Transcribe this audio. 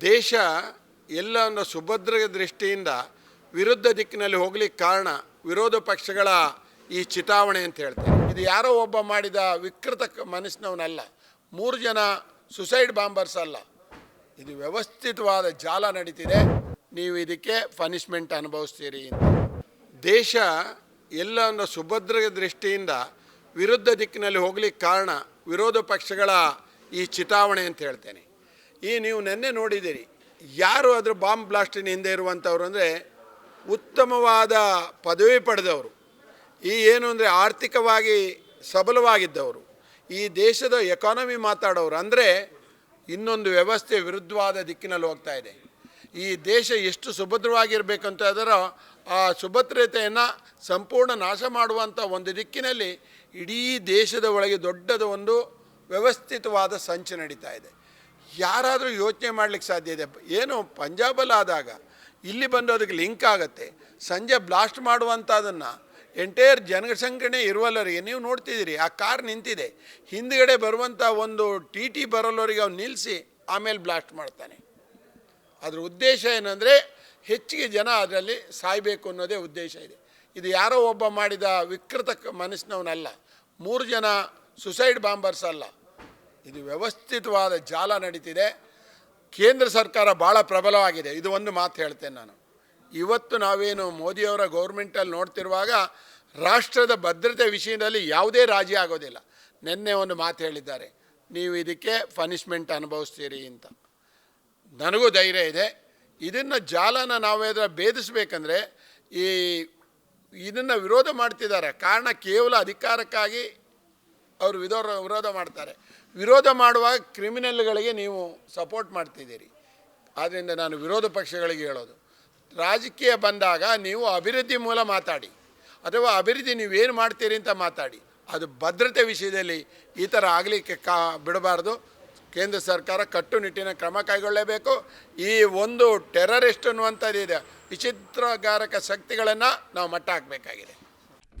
ದೇಶ ಎಲ್ಲ ಒಂದು ಸುಭದ್ರ ದೃಷ್ಟಿಯಿಂದ ವಿರುದ್ಧ ದಿಕ್ಕಿನಲ್ಲಿ ಹೋಗ್ಲಿಕ್ಕೆ ಕಾರಣ ವಿರೋಧ ಪಕ್ಷಗಳ ಈ ಚಿತಾವಣೆ ಅಂತ ಹೇಳ್ತೇನೆ ಇದು ಯಾರೋ ಒಬ್ಬ ಮಾಡಿದ ವಿಕೃತ ಮನಸ್ಸಿನವನಲ್ಲ. ಮೂರು ಜನ ಸುಸೈಡ್ ಬಾಂಬರ್ಸ್ ಅಲ್ಲ. ಇದು ವ್ಯವಸ್ಥಿತವಾದ ಜಾಲ ನಡೀತಿದೆ. ನೀವು ಇದಕ್ಕೆ ಪನಿಷ್ಮೆಂಟ್ ಅನುಭವಿಸ್ತೀರಿ ಅಂತ. ದೇಶ ಎಲ್ಲ ಒಂದು ಸುಭದ್ರ ದೃಷ್ಟಿಯಿಂದ ವಿರುದ್ಧ ದಿಕ್ಕಿನಲ್ಲಿ ಹೋಗ್ಲಿಕ್ಕೆ ಕಾರಣ ವಿರೋಧ ಪಕ್ಷಗಳ ಈ ಚಿತಾವಣೆ ಅಂತ ಹೇಳ್ತೇನೆ. ಈ ನೀವು ನೆನ್ನೆ ನೋಡಿದ್ದೀರಿ, ಯಾರು ಅದ್ರ ಬಾಂಬ್ ಬ್ಲಾಸ್ಟಿನ ಹಿಂದೆ ಇರುವಂಥವ್ರು ಅಂದರೆ ಉತ್ತಮವಾದ ಪದವಿ ಪಡೆದವರು. ಈ ಏನು ಅಂದರೆ ಆರ್ಥಿಕವಾಗಿ ಸಬಲವಾಗಿದ್ದವರು. ಈ ದೇಶದ ಎಕಾನಮಿ ಮಾತಾಡೋರು ಅಂದರೆ ಇನ್ನೊಂದು ವ್ಯವಸ್ಥೆ ವಿರುದ್ಧವಾದ ದಿಕ್ಕಿನಲ್ಲಿ ಹೋಗ್ತಾ ಇದೆ. ಈ ದೇಶ ಎಷ್ಟು ಸುಭದ್ರವಾಗಿರಬೇಕಂತ ಅದರ ಆ ಸುಭದ್ರತೆಯನ್ನು ಸಂಪೂರ್ಣ ನಾಶ ಮಾಡುವಂಥ ಒಂದು ದಿಕ್ಕಿನಲ್ಲಿ ಇಡೀ ದೇಶದ ಒಳಗೆ ದೊಡ್ಡದ ಒಂದು ವ್ಯವಸ್ಥಿತವಾದ ಸಂಚು ನಡೀತಾ ಇದೆ. ಯಾರಾದರೂ ಯೋಚನೆ ಮಾಡಲಿಕ್ಕೆ ಸಾಧ್ಯ ಇದೆ. ಏನು ಪಂಜಾಬಲ್ಲಿ ಆದಾಗ ಇಲ್ಲಿ ಬಂದು ಅದಕ್ಕೆ ಲಿಂಕ್ ಆಗುತ್ತೆ. ಸಂಜೆ ಬ್ಲಾಸ್ಟ್ ಮಾಡುವಂಥದ್ದನ್ನು ಎಂಟೈರ್ ಜನಸಂಖ್ಯೆ ಇರುವಲ್ಲರಿಗೆ ನೀವು ನೋಡ್ತಿದ್ದೀರಿ, ಆ ಕಾರ್ ನಿಂತಿದೆ. ಹಿಂದ್ಗಡೆ ಬರುವಂಥ ಒಂದು ಟಿ ಟಿ ಬರೋಲ್ಲವರಿಗೆ ಅವ್ನು ನಿಲ್ಲಿಸಿ ಆಮೇಲೆ ಬ್ಲಾಸ್ಟ್ ಮಾಡ್ತಾನೆ. ಅದರ ಉದ್ದೇಶ ಏನಂದರೆ ಹೆಚ್ಚಿಗೆ ಜನ ಅದರಲ್ಲಿ ಸಾಯಬೇಕು ಅನ್ನೋದೇ ಉದ್ದೇಶ ಇದೆ. ಇದು ಯಾರೋ ಒಬ್ಬ ಮಾಡಿದ ವಿಕೃತ ಮನಸ್ಸಿನವನಲ್ಲ. ಮೂರು ಜನ ಸುಸೈಡ್ ಬಾಂಬರ್ಸ್ ಅಲ್ಲ. ಇದು ವ್ಯವಸ್ಥಿತವಾದ ಜಾಲ ನಡೀತಿದೆ. ಕೇಂದ್ರ ಸರ್ಕಾರ ಭಾಳ ಪ್ರಬಲವಾಗಿದೆ. ಇದು ಒಂದು ಮಾತು ಹೇಳ್ತೇನೆ ನಾನು. ಇವತ್ತು ನಾವೇನು ಮೋದಿಯವರ ಗೌರ್ಮೆಂಟಲ್ಲಿ ನೋಡ್ತಿರುವಾಗ ರಾಷ್ಟ್ರದ ಭದ್ರತೆ ವಿಷಯದಲ್ಲಿ ಯಾವುದೇ ರಾಜಿ ಆಗೋದಿಲ್ಲ. ನಿನ್ನೆ ಒಂದು ಮಾತು ಹೇಳಿದ್ದಾರೆ. ನೀವು ಇದಕ್ಕೆ ಪನಿಷ್ಮೆಂಟ್ ಅನುಭವಿಸ್ತೀರಿ ಅಂತ. ನನಗೂ ಧೈರ್ಯ ಇದೆ. ಇದನ್ನು ಜಾಲನ ನಾವೇದ್ರ ಭೇದಿಸ್ಬೇಕಂದ್ರೆ ಈ ಇದನ್ನು ವಿರೋಧ ಮಾಡ್ತಿದ್ದಾರೆ. ಕಾರಣ ಕೇವಲ ಅಧಿಕಾರಕ್ಕಾಗಿ ಅವರು ವಿರೋಧ ವಿರೋಧ ಮಾಡ್ತಾರೆ. ವಿರೋಧ ಮಾಡುವಾಗ ಕ್ರಿಮಿನಲ್ಗಳಿಗೆ ನೀವು ಸಪೋರ್ಟ್ ಮಾಡ್ತಿದ್ದೀರಿ. ಆದ್ದರಿಂದ ನಾನು ವಿರೋಧ ಪಕ್ಷಗಳಿಗೆ ಹೇಳೋದು. ರಾಜಕೀಯ ಬಂದಾಗ ನೀವು ಅಭಿವೃದ್ಧಿ ಮೂಲ ಮಾತಾಡಿ. ಅಥವಾ ಅಭಿವೃದ್ಧಿ ನೀವೇನು ಮಾಡ್ತೀರಿ ಅಂತ ಮಾತಾಡಿ. ಅದು ಭದ್ರತೆ ವಿಷಯದಲ್ಲಿ ಈ ಥರ ಆಗಲಿಕ್ಕೆ ಕಾ ಬಿಡಬಾರ್ದು. ಕೇಂದ್ರ ಸರ್ಕಾರ ಕಟ್ಟುನಿಟ್ಟಿನ ಕ್ರಮ ಕೈಗೊಳ್ಳಬೇಕು. ಈ ಒಂದು ಟೆರರಿಸ್ಟ್ ಅನ್ನುವಂಥದ್ದಿದೆ. ವಿಚಿತ್ರಗಾರಕ ಶಕ್ತಿಗಳನ್ನು ನಾವು ಮಟ್ಟ ಹಾಕಬೇಕಾಗಿದೆ.